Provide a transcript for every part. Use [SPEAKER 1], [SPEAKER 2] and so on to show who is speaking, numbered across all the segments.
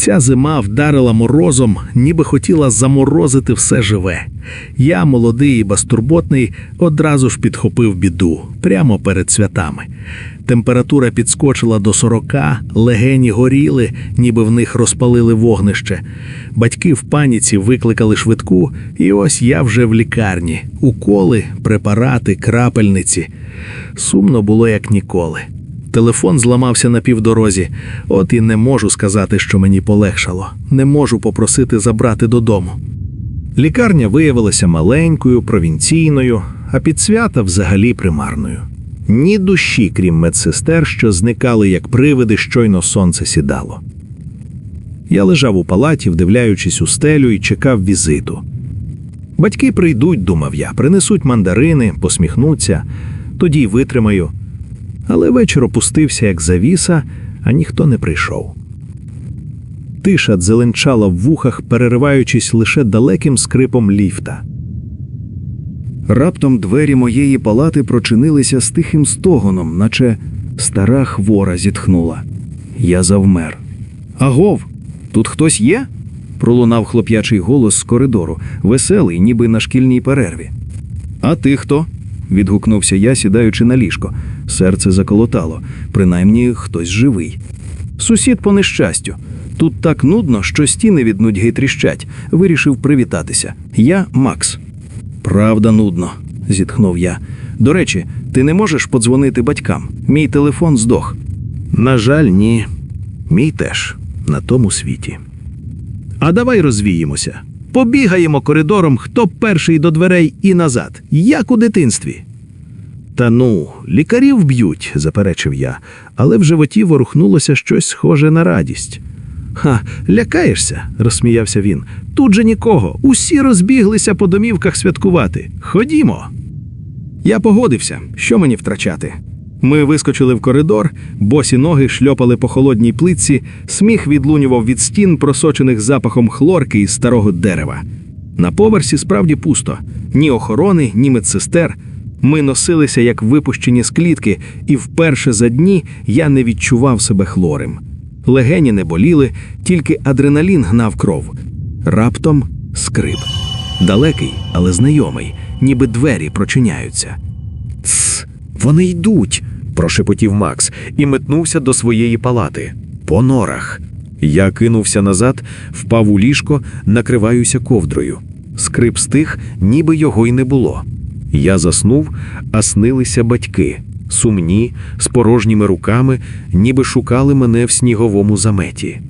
[SPEAKER 1] Ця зима вдарила морозом, ніби хотіла заморозити все живе. Я, молодий і безтурботний, одразу ж підхопив біду прямо перед святами. Температура підскочила до сорока, легені горіли, ніби в них розпалили вогнище. Батьки в паніці викликали швидку, і ось я вже в лікарні. Уколи, препарати, крапельниці. Сумно було як ніколи. Телефон зламався на півдорозі, от і не можу сказати, що мені полегшало. Не можу попросити забрати додому. Лікарня виявилася маленькою, провінційною, а під свята взагалі примарною. Ні душі, крім медсестер, що зникали як привиди, щойно сонце сідало. Я лежав у палаті, вдивляючись у стелю, і чекав візиту. Батьки прийдуть, думав я, принесуть мандарини, посміхнуться, тоді й витримаю. Але вечір опустився, як завіса, а ніхто не прийшов. Тиша дзеленчала в вухах, перериваючись лише далеким скрипом ліфта.
[SPEAKER 2] Раптом двері моєї палати прочинилися з тихим стогоном, наче стара хвора зітхнула. Я завмер. Агов, тут хтось є? пролунав хлоп'ячий голос з коридору, веселий, ніби на шкільній перерві. А ти хто? Відгукнувся я, сідаючи на ліжко. Серце заколотало, принаймні хтось живий. Сусід по нещастю. Тут так нудно, що стіни від нудьги тріщать. Вирішив привітатися. Я Макс. Правда, нудно, зітхнув я. До речі, ти не можеш подзвонити батькам. Мій телефон здох.
[SPEAKER 1] На жаль, ні. Мій теж на тому світі. А давай розвіємося. Побігаємо коридором, хто перший до дверей і назад, як у дитинстві. Та ну, лікарів б'ють, заперечив я, але в животі ворухнулося щось схоже на радість. Ха, лякаєшся, розсміявся він. Тут же нікого. Усі розбіглися по домівках святкувати. Ходімо. Я погодився, що мені втрачати. Ми вискочили в коридор, босі ноги шльопали по холодній плитці, сміх відлунював від стін, просочених запахом хлорки із старого дерева. На поверсі справді пусто ні охорони, ні медсестер. Ми носилися як випущені з клітки, і вперше за дні я не відчував себе хлорим. Легені не боліли, тільки адреналін гнав кров. Раптом скрип. Далекий, але знайомий, ніби двері прочиняються.
[SPEAKER 3] Вони йдуть, прошепотів Макс і метнувся до своєї палати. По норах. Я кинувся назад, впав у ліжко, накриваюся ковдрою. Скрип стих, ніби його й не було. Я заснув, а снилися батьки, сумні, з порожніми руками, ніби шукали мене в сніговому заметі.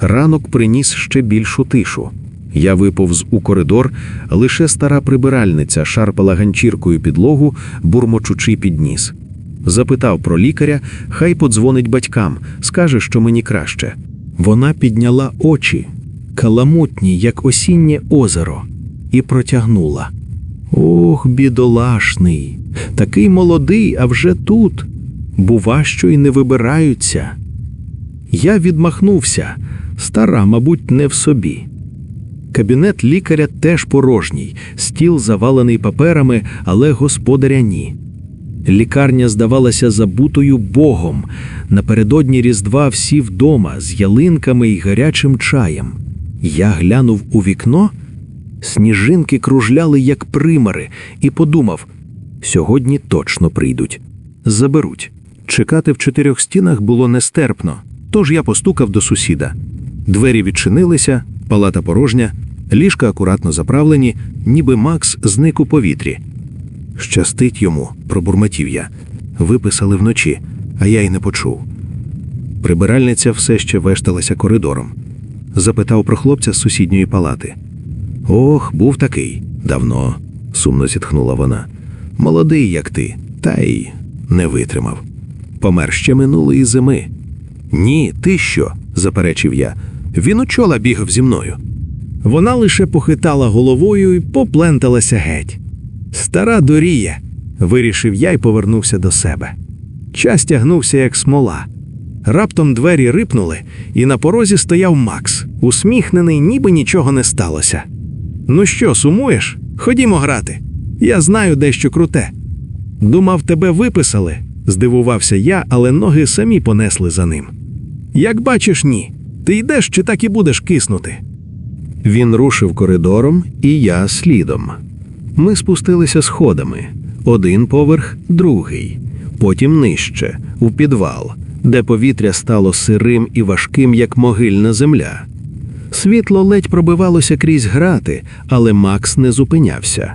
[SPEAKER 3] Ранок приніс ще більшу тишу. Я виповз у коридор, лише стара прибиральниця шарпала ганчіркою підлогу, бурмочучи під ніс. Запитав про лікаря, хай подзвонить батькам, скаже, що мені краще.
[SPEAKER 1] Вона підняла очі, каламутні, як осіннє озеро, і протягнула. Ох, бідолашний, такий молодий, а вже тут. Бува, що й не вибираються. Я відмахнувся, стара, мабуть, не в собі. Кабінет лікаря теж порожній, стіл завалений паперами, але господаря ні. Лікарня здавалася забутою Богом. Напередодні Різдва всі вдома з ялинками і гарячим чаєм. Я глянув у вікно, сніжинки кружляли, як примари, і подумав: сьогодні точно прийдуть. Заберуть. Чекати в чотирьох стінах було нестерпно, тож я постукав до сусіда. Двері відчинилися, палата порожня, ліжка акуратно заправлені, ніби Макс зник у повітрі. Щастить йому, пробурмотів я. Виписали вночі, а я й не почув. Прибиральниця все ще вешталася коридором. Запитав про хлопця з сусідньої палати. Ох, був такий. Давно, сумно зітхнула вона. Молодий, як ти, та й не витримав. Помер ще минулої зими. Ні, ти що? заперечив я. Він у чола бігав зі мною. Вона лише похитала головою і попленталася геть. Стара дорія, вирішив я і повернувся до себе. Час тягнувся, як смола. Раптом двері рипнули, і на порозі стояв Макс, усміхнений, ніби нічого не сталося. Ну що, сумуєш? Ходімо грати. Я знаю дещо круте. Думав, тебе виписали, здивувався я, але ноги самі понесли за ним. Як бачиш, ні. Ти йдеш чи так і будеш киснути? Він рушив коридором, і я слідом. Ми спустилися сходами один поверх, другий, потім нижче, у підвал, де повітря стало сирим і важким, як могильна земля. Світло ледь пробивалося крізь грати, але Макс не зупинявся.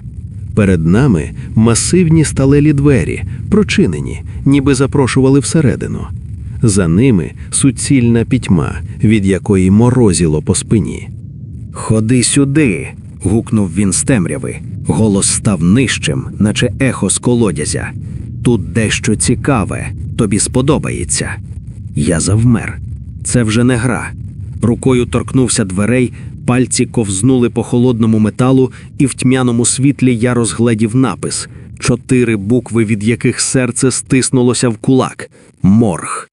[SPEAKER 1] Перед нами масивні сталелі двері, прочинені, ніби запрошували всередину. За ними суцільна пітьма, від якої морозіло по спині.
[SPEAKER 2] Ходи сюди. гукнув він з темряви. Голос став нижчим, наче ехо з колодязя. Тут дещо цікаве, тобі сподобається. Я завмер. Це вже не гра. Рукою торкнувся дверей, пальці ковзнули по холодному металу, і в тьмяному світлі я розгледів напис чотири букви, від яких серце стиснулося в кулак морг.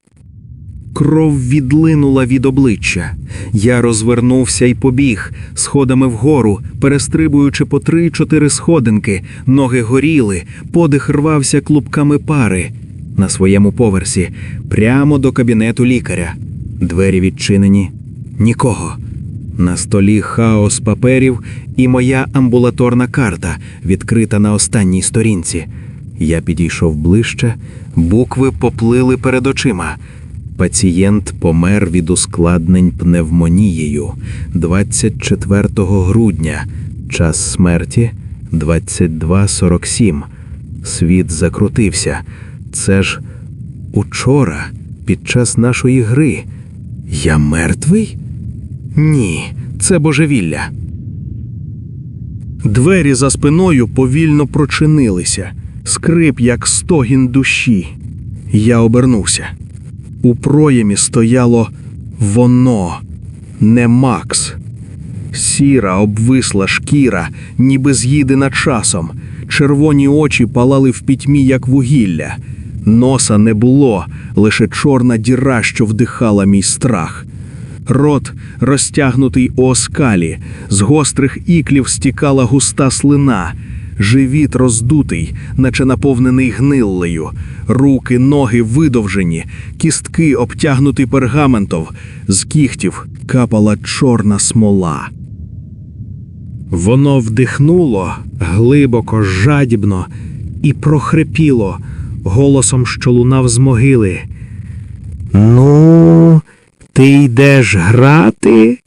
[SPEAKER 2] Кров відлинула від обличчя. Я розвернувся і побіг сходами вгору, перестрибуючи по три-чотири сходинки, ноги горіли, подих рвався клубками пари. На своєму поверсі, прямо до кабінету лікаря. Двері відчинені. Нікого. На столі хаос паперів і моя амбулаторна карта, відкрита на останній сторінці. Я підійшов ближче, букви поплили перед очима. Пацієнт помер від ускладнень пневмонією 24 грудня. Час смерті 22.47. Світ закрутився. Це ж учора, під час нашої гри. Я мертвий? Ні, це божевілля.
[SPEAKER 1] Двері за спиною повільно прочинилися, скрип, як стогін душі. Я обернувся. У проємі стояло воно, не Макс. Сіра, обвисла шкіра, ніби з'їдена часом. Червоні очі палали в пітьмі, як вугілля. Носа не було, лише чорна діра, що вдихала мій страх. Рот розтягнутий у оскалі, з гострих іклів стікала густа слина, живіт роздутий, наче наповнений гниллею, руки, ноги видовжені, кістки обтягнуті пергаментом, з кігтів капала чорна смола. Воно вдихнуло глибоко, жадібно і прохрипіло голосом, що лунав з могили. Ну, ти йдеш грати?